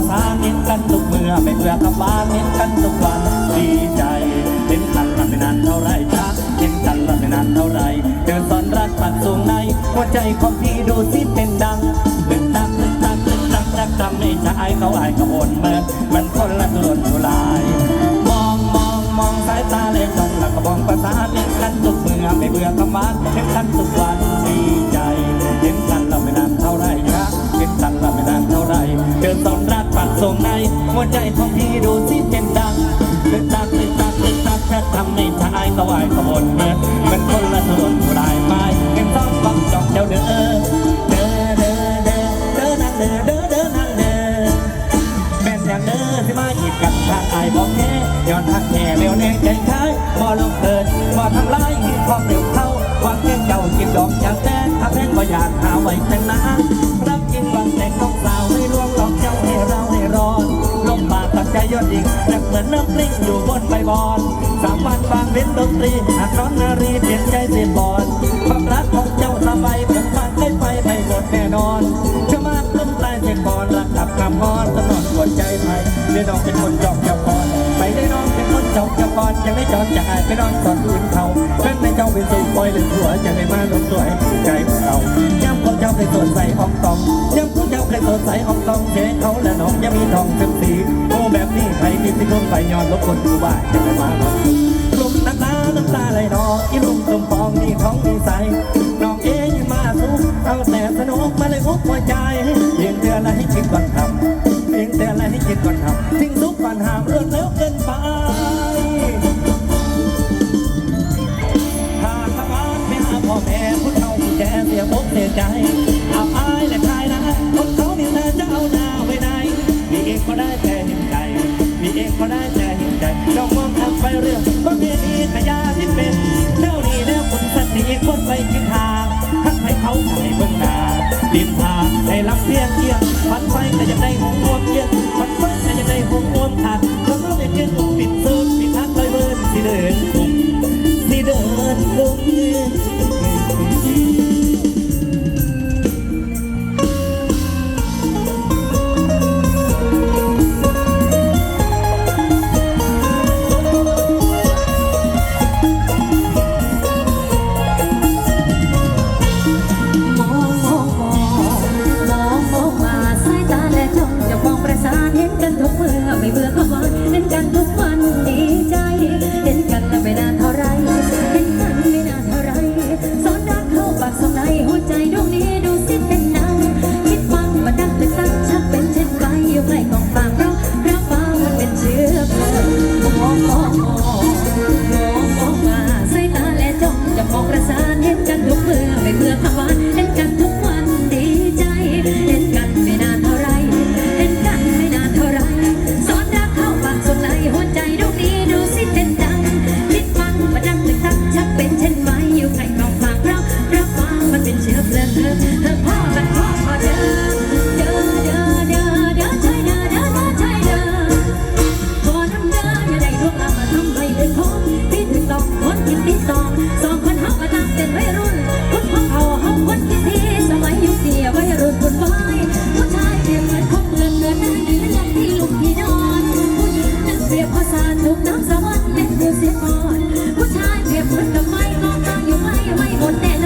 ประสานมิกันทุกเมื่อไม่เบื่อกับฟ้ามิตกันทุกวันดีใจเห็นกันรักไม่นานเท่าไรจ้าเห็นกันรักไม่นานเท่าไรเดินสอนรักปัดสูงในหัวใจของพี่ดูสิเป็นดังตึกตักตึกตักตึกตักรักจำไม่ใช่เขาอายเขาโอนเมิอมันคนละตุลนทุลายมองมองมองสายตาเล่นกันละกระบองประสานมิกันทุกเมื่อไม่เบื่อกับฟ้ามิตกันทุกวันดีใจเห็นกันรักไม่นานเท่าไรจ้า เห็นกันเราไม่นานเท่าไรเจอสองรักปัดส่งในหัวใจของพี่ดูสิเป็นดังตึกตักตึกตักตึกตักแค่ทำให้ชายเขาอายขาอ่อนเมื่อนมันคนละส่วนอยู่หลายไม้เห็นต้องฟังจอกเจ้าเด้อเด้อเด้อเด้อเด้อนั่นเด้อเด้อเด้อนั่นเด้อแม่นอย่างเด้อที่มาหยิบกันทางอายบอกแค่ย้อนทักแค่เร็วแน่ใจคล้ายบ่ลงเกินบ่ทำร้ายหินความเร็วเข้าวางแค่เจ้ากินดอกอยางแท้ถ้าแพงบ่อยากหาไว้แต่งนาน บอนสามวันบางเว้นดนตรีหากร้อนนารีเปลี่ยนใจเสียบอลความรักของเจ้าสบายผมฟังได้ไปไม่หมดแน่นอนเชื่อมากล้มตายเสียก่อนรักกับคำงอนตลอดหัวใจไปได้น้องเป็นคนจอกจ้าก่อนไปได้น้องเป็นคนจอกจ้าก่อนยังได้จอดจากอายไปนอนสอนอื่นเขาเพื่อนในเจ้าเป็นสูงปล่อยหรือหัวจะได้มาลงตัวให้ใจพวกเราย้ำของเจ้าเคยสดใสอองตองย้ำของเจ้าเคยสดใสอองตองเจ๊เขาและน้องยังมีทองเต็มสีโอ้แบบนี้ใคร มีสิคนไปย้อนลบคนดูบ้านจะได้มาลอกลมน้ำตาน้ำตาไหลนองอีลุงตุ่มฟองนี่ท้องมีใสน้องเอ๋ยังมาสู้เอาแต่สนุกมาเลยอุกหัวใจเพียงเดือนละให้คิดก่อนทำเพียงเดือนละให้คิดก่อนทำทิ้งทุกปัญหาเรวดเร็วเกินไปหากทำงานไปหาพ่อแม่ผู้เฒ่าแก่เสียอกเสียใจอาอายและคายนะคนเขาเนี่ยแต่จะเอาหน้าไว้ไหนมีเองก็ได้ เองก็ได้แต่เห็นใจจ้องมองทำไปเรื่องประเพณีขยาที่เป็นเท่านี้แล้วคนสติคนไปคิดทางทักให้เขาให้เบื้องหน้าดินทาให้รับเพียงเกียงฟันไฟก็ยังได้หงวมเกียง ผู้ชายเปรียบเมือนกับไฟกองกลางอยู่ไม่ไม่หมดแน่